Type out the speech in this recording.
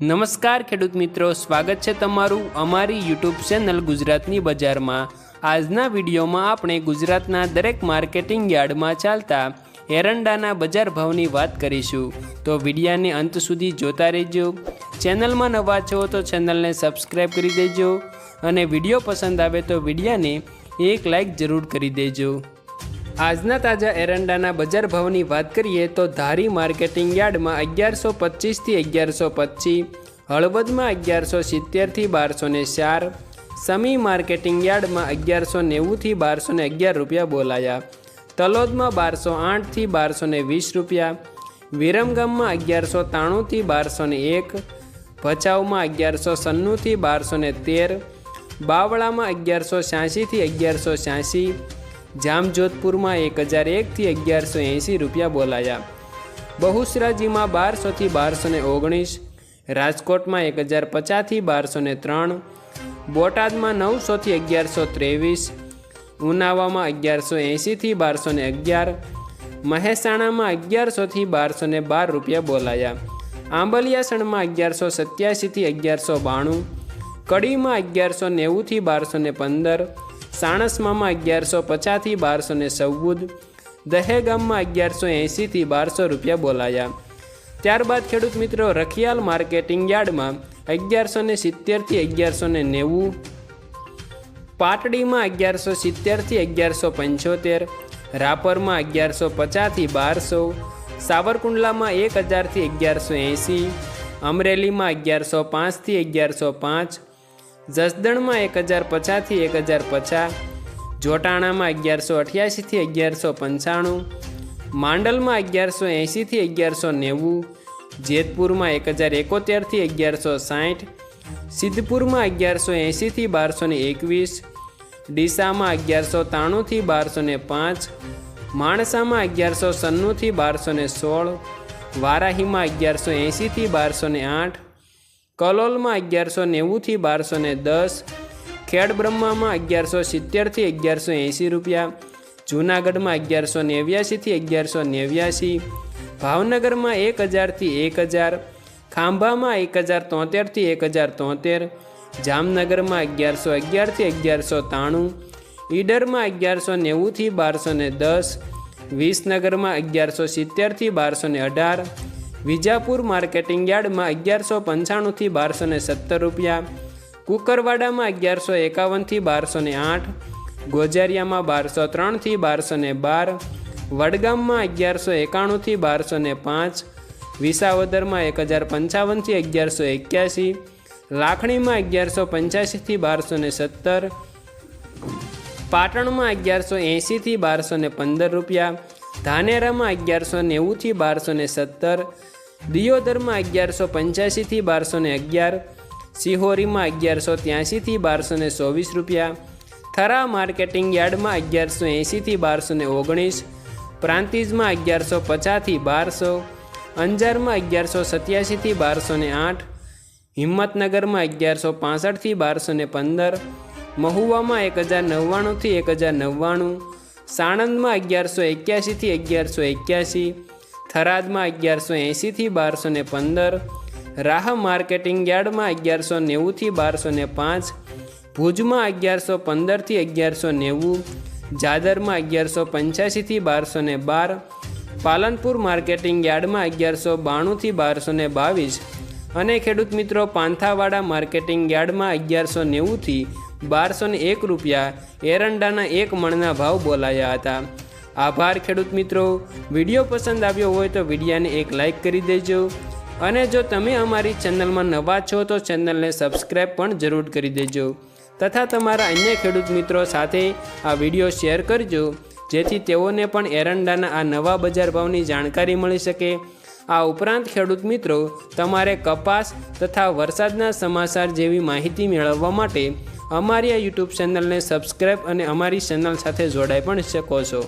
નમસ્કાર ખેડૂત મિત્રો, સ્વાગત છે તમારું અમારી યુટ્યુબ ચેનલ ગુજરાતની બજારમાં. આજના વિડીયોમાં આપણે ગુજરાતના દરેક માર્કેટિંગ યાર્ડમાં ચાલતા એરંડાના બજાર ભાવની વાત કરીશું. તો વિડીયાને અંત સુધી જોતા રહેજો. ચેનલમાં નવા છો તો ચેનલને સબસ્ક્રાઈબ કરી દેજો. અને વીડિયો પસંદ આવે તો વિડીયાને એક લાઈક જરૂર કરી દેજો. આજના તાજા એરંડાના બજાર ભાવની વાત કરીએ તો ધારી માર્કેટિંગ યાર્ડમાં અગિયારસો પચીસથી અગિયારસો પચીસ, હળવદમાં અગિયારસો સિત્તેરથી બારસો ને ચાર, સમી માર્કેટિંગ યાર્ડમાં અગિયારસો નેવુંથી બારસો ને અગિયાર રૂપિયા બોલાયા, તલોદમાં બારસો આઠથી બારસો ને વીસ રૂપિયા, વિરમગામમાં અગિયારસો ત્રાણુંથી બારસો ને એક, ભચાઉમાં અગિયારસો સન્નુંથી બારસો ને તેર, બાવળામાં અગિયારસો છ્યાસીથી અગિયારસો છ્યાસી જામજોધપુરમાં એક હજાર એકથી અગિયારસો એંસી રૂપિયા બોલાયા. બહુસરાજીમાં બારસોથી બારસો ને ઓગણીસ, રાજકોટમાં એક હજાર પચાસથી બારસો ને ત્રણ, બોટાદમાં નવસોથી અગિયારસો ત્રેવીસ, ઉનાવામાં અગિયારસો એંસીથી બારસો ને અગિયાર, મહેસાણામાં અગિયારસોથી બારસો ને બાર રૂપિયા બોલાયા. આંબલિયાસણમાં અગિયારસો સત્યાસીથી અગિયારસો બાણું, કડીમાં અગિયારસો નેવુંથી બારસો ને પંદર સાણસમામાં અગિયારસો પચાસથી બારસો ને ચૌદ દહેગામમાં અગિયારસો એંસીથી બારસો રૂપિયા બોલાયા. ત્યારબાદ ખેડૂત મિત્રો રખિયાલ માર્કેટિંગ યાર્ડમાં અગિયારસો ને સિત્તેરથી અગિયારસો ને નેવું, પાટડીમાં અગિયારસો સિત્તેરથી અગિયારસો પંચોતેર, રાપરમાં અગિયારસો પચાસથી બારસો, સાવરકુંડલામાં એક હજારથી અગિયારસો એંસી અમરેલીમાં અગિયારસો પાંચથી અગિયારસો પાંચ જસદણમાં એક હજાર પચાસથી એક હજાર પચાસ, જોટાણામાં અગિયારસો અઠ્યાસીથી અગિયારસો પંચાણું, માંડલમાં અગિયારસો એંશીથી અગિયારસો નેવું, જેતપુરમાં એક હજાર એકોતેરથી અગિયારસો સાઠ, સિદ્ધપુરમાં અગિયારસો એંશીથી બારસો ને એકવીસ, ડીસામાં અગિયારસો ત્રાણુંથી બારસો ને પાંચ, માણસામાં અગિયારસો સન્નુંથી બારસો ને સોળ, વારાહીમાં અગિયારસો એંશીથી બારસો ને આઠ કલોલમાં અગિયારસો નેવુંથી બારસો ને દસ ખેડબ્રહ્મામાં અગિયારસો સિત્તેરથી અગિયારસો એંસી રૂપિયા, જૂનાગઢમાં અગિયારસો નેવ્યાસીથી અગિયારસો નેવ્યાસી, ભાવનગરમાં એક હજારથી એક હજાર, ખાંભામાં એક હજાર તોતેરથી એક હજાર તોતેર, જામનગરમાં અગિયારસો અગિયારથી અગિયારસો ત્રાણું, ઈડરમાં અગિયારસો નેવુંથી બારસો ને દસ, વિસનગરમાં અગિયારસો સિત્તેરથી બારસો ને અઢાર વિજાપુર માર્કેટિંગ યાર્ડમાં અગિયારસો પંચાણુંથી બારસો ને સત્તર રૂપિયા, કુકરવાડામાં અગિયારસો એકાવનથી બારસો ને આઠ, ગોજારિયામાં બારસો ત્રણથી બારસો ને બાર, વડગામમાં અગિયારસો એકાણુંથી બારસો ને પાંચ, વિસાવદરમાં એક હજાર પંચાવનથી અગિયારસો એક્યાસી, લાખણીમાં અગિયારસો પંચ્યાસીથી બારસો ને સત્તર, પાટણમાં અગિયારસો એંશીથી બારસો ને પંદર રૂપિયા, ધાનેરામાં અગિયારસો નેવુંથી બારસો ને સત્તર દિયોદરમાં અગિયારસો પંચ્યાસીથી બારસો ને અગિયાર, સિહોરીમાં અગિયારસો ત્યાંસીથી બારસો ને ચોવીસ રૂપિયા, થરા માર્કેટિંગ યાર્ડમાં અગિયારસો એંસીથી બારસો ને ઓગણીસ, પ્રાંતિજમાં અગિયારસો પચાસથી બારસો, અંજારમાં અગિયારસો સત્યાસીથી બારસો ને આઠ, હિંમતનગરમાં અગિયારસો પાસઠથી બારસો ને પંદર, મહુવામાં એક હજાર નવ્વાણુંથી એક હજાર નવ્વાણું, સાણંદમાં અગિયારસો એક્યાસીથી અગિયારસો એક્યાસી થરાદમાં અગિયારસો એંશીથી બારસો ને પંદર, રાહ માર્કેટિંગ યાર્ડમાં અગિયારસો નેવુંથી બારસો ને પાંચ, ભુજમાં અગિયારસો પંદરથી અગિયારસો નેવું, જાદરમાં અગિયારસો પંચ્યાસીથી બારસો ને બાર, પાલનપુર માર્કેટિંગ યાર્ડમાં અગિયારસો બાણુંથી બારસો ને બાવીસ અને ખેડૂત મિત્રો પાંથાવાડા માર્કેટિંગ યાર્ડમાં અગિયારસો નેવુંથી બારસો ને એક રૂપિયા, એરંડાના એક મણના ભાવ બોલાયા હતા. આભાર ખેડૂત મિત્રો. વીડિયો પસંદ આવ્યો હોય તો વિડીયાને એક લાઈક કરી દેજો. અને જો તમે અમારી ચેનલમાં નવા છો તો ચેનલને સબસ્ક્રાઈબ પણ જરૂર કરી દેજો. તથા તમારા અન્ય ખેડૂત મિત્રો સાથે આ વીડિયો શેર કરજો, જેથી તેઓને પણ એરંડાના આ નવા બજાર ભાવની જાણકારી મળી શકે. આ ઉપરાંત ખેડૂત મિત્રો, તમારે કપાસ તથા વરસાદના સમાચાર જેવી માહિતી મેળવવા માટે અમારી આ યુટ્યુબ ચેનલને સબસ્ક્રાઈબ અને અમારી ચેનલ સાથે જોડાઈ પણ શકો છો.